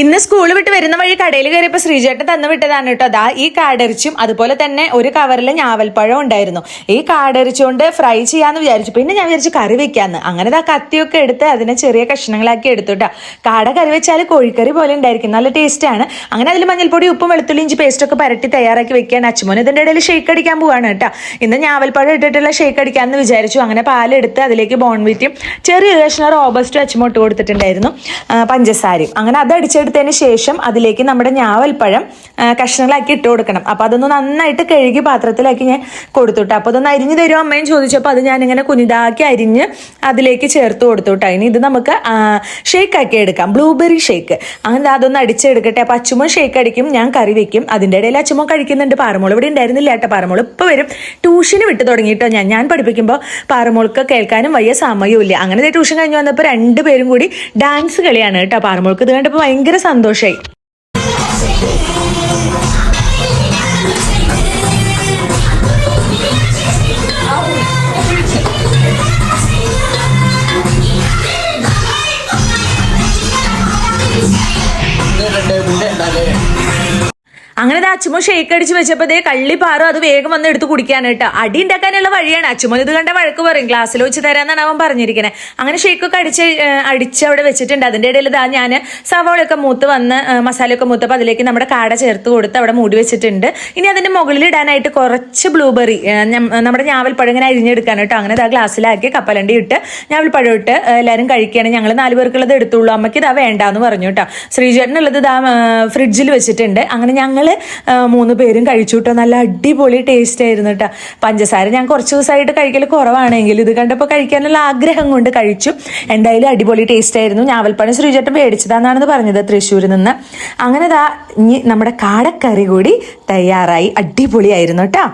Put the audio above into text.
ഇന്ന് സ്കൂൾ വിട്ട് വരുന്ന വഴി കടയിൽ കയറിയപ്പോൾ ശ്രീചേട്ടൻ തന്നു വിട്ടതാണ് കേട്ടോ. അതാ ഈ കാടരിച്ചും അതുപോലെ തന്നെ ഒരു കവറിൽ ഞാവൽപ്പഴം ഉണ്ടായിരുന്നു. ഈ കാടരിച്ചുകൊണ്ട് ഫ്രൈ ചെയ്യാന്ന് വിചാരിച്ചു. പിന്നെ ഞാൻ വിചാരിച്ചു കറി വെക്കാന്ന്. അങ്ങനെ ആ കത്തിയൊക്കെ എടുത്ത് അതിനെ ചെറിയ കഷ്ണങ്ങളാക്കി എടുത്തു കാട കറി വെച്ചാൽ കോഴിക്കറി പോലെ ഉണ്ടായിരിക്കും. നല്ല ടേസ്റ്റാണ് അങ്ങനെ അതിൽ മഞ്ഞൾപ്പൊടി ഉപ്പും വെളുത്തുള്ളി ഇഞ്ചി പേസ്റ്റൊക്കെ പരട്ടി തയ്യാറാക്കി വെക്കുകയാണ്. അച്ഛമോൻ ഇതിന്റെ ഇടയിൽ ഷേക്ക് അടിക്കാൻ പോവാണ് കേട്ടോ. ഇന്ന് ഞാവൽപ്പഴം ഇട്ടിട്ടുള്ള ഷേക്ക് അടിക്കാന്ന് വിചാരിച്ചു. അങ്ങനെ പാലെടുത്ത് അതിലേക്ക് ബോൺവിറ്റും ചെറിയ കഷ്ണം റോബസ്റ്റും അച്ഛമോട്ട് കൊടുത്തിട്ടുണ്ടായിരുന്നു. പഞ്ചസാരയും. അങ്ങനെ അത് അടിച്ചെടുത്തതിന് ശേഷം അതിലേക്ക് നമ്മുടെ ഞാവൽപ്പഴം കഷ്ണങ്ങളാക്കി ഇട്ട് കൊടുക്കണം. അപ്പോൾ അതൊന്ന് നന്നായിട്ട് കഴുകി പാത്രത്തിലാക്കി ഞാൻ കൊടുത്തുട്ടോ. അപ്പോൾ അതൊന്ന് അരിഞ്ഞ് തരുമോ അമ്മയും ചോദിച്ചപ്പോൾ അത് ഞാനിങ്ങനെ കുനിതാക്കി അരിഞ്ഞ് അതിലേക്ക് ചേർത്ത് കൊടുത്തുട്ടോ. ഇനി ഇത് നമുക്ക് ഷേക്ക് ആക്കി എടുക്കാം. Blueberry shake. അങ്ങനെ അതൊന്ന് അടിച്ചെടുക്കട്ടെ. അപ്പോൾ അച്ചുമോൻ ഷേക്ക് അടിക്കും ഞാൻ കറി വെക്കും. അതിന്റെ ഇടയിൽ അച്ചുമോൻ കഴിക്കുന്നുണ്ട് പാറമോൾ ഇവിടെ ഉണ്ടായിരുന്നില്ല കേട്ടോ പാറമോൾ ഇപ്പോൾ വരും. ട്യൂഷന് വിട്ട് തുടങ്ങിയിട്ടോ ഞാൻ. ഞാൻ പഠിപ്പിക്കുമ്പോൾ പാറമോൾക്ക് കേൾക്കാനും വലിയ സമയമില്ല അങ്ങനെ ദേ ട്യൂഷൻ കഴിഞ്ഞ് വന്നപ്പോൾ രണ്ടുപേരും കൂടി ഡാൻസ് കളിയാണ് കേട്ടോ പാറമോൾക്ക്. ഇത് കണ്ടപ്പോൾ ഭയങ്കര സന്തോഷമായി അങ്ങനെ അച്ചുമോ ഷേക്ക് അടിച്ച് വെച്ചപ്പോൾ ദേ കള്ളി പാറും അത് വേഗം വന്ന് എടുത്ത് കുടിക്കാൻ കേട്ടോ. അടി ഉണ്ടാക്കാനുള്ള വഴിയാണ്. അച്ചുമോ ഇത് കണ്ട വഴക്ക് പറയും. ഗ്ലാസ്സിൽ വെച്ച് തരാന്നാണ് അവൻ പറഞ്ഞിരിക്കുന്നത് അങ്ങനെ ഷേക്കൊക്കെ അടിച്ച് അടിച്ച് അവിടെ വെച്ചിട്ടുണ്ട്. അതിന്റെ ഇടയിൽ ഇതാ ഞാൻ സവാളയൊക്കെ മൂത്ത് വന്ന് മസാലയൊക്കെ മൂത്തപ്പോൾ അതിലേക്ക് നമ്മുടെ കാട ചേർത്ത് കൊടുത്ത് അവിടെ മൂടി വെച്ചിട്ടുണ്ട്. ഇനി അതിന്റെ മുകളിൽ ഇടാനായിട്ട് കുറച്ച് ബ്ലൂബെറി നമ്മുടെ ഞാവൽപ്പഴം ഇങ്ങനെ അരിഞ്ഞെടുക്കാൻ കേട്ടോ. അങ്ങനെ ഇതാ ഗ്ലാസ്സിലാക്കി കപ്പലണ്ടി ഇട്ട് ഞാവൽപ്പഴം ഇട്ട് എല്ലാവരും കഴിക്കുകയാണ്. ഞങ്ങൾ നാല് പേർക്കുള്ളത് എടുത്തുള്ളൂ. അമ്മയ്ക്ക് ഇതാ വേണ്ടാന്ന് പറഞ്ഞു കേട്ടോ. ശ്രീചേട്ടനുള്ളത് ഇതാ ഫ്രിഡ്ജിൽ വെച്ചിട്ടുണ്ട്. അങ്ങനെ ഞങ്ങൾ മൂന്ന് പേരും കഴിച്ചു കേട്ടോ നല്ല അടിപൊളി ടേസ്റ്റ് ആയിരുന്നു കേട്ടോ പഞ്ചസാര ഞാൻ കുറച്ച് ദിവസമായിട്ട് കഴിക്കൽ കുറവാണെങ്കിൽ ഇത് കണ്ടപ്പോൾ കഴിക്കാനുള്ള ആഗ്രഹം കൊണ്ട് കഴിച്ചു. എന്തായാലും അടിപൊളി ടേസ്റ്റ് ആയിരുന്നു. ഞാവൽപ്പഴം ശ്രീചേട്ടൻ മേടിച്ചതാന്നാണെന്ന് പറഞ്ഞത് തൃശ്ശൂരിൽ നിന്ന്. അങ്ങനെ ദാ നമ്മുടെ കാടക്കറി കൂടി തയ്യാറായി. അടിപൊളിയായിരുന്നു കേട്ടോ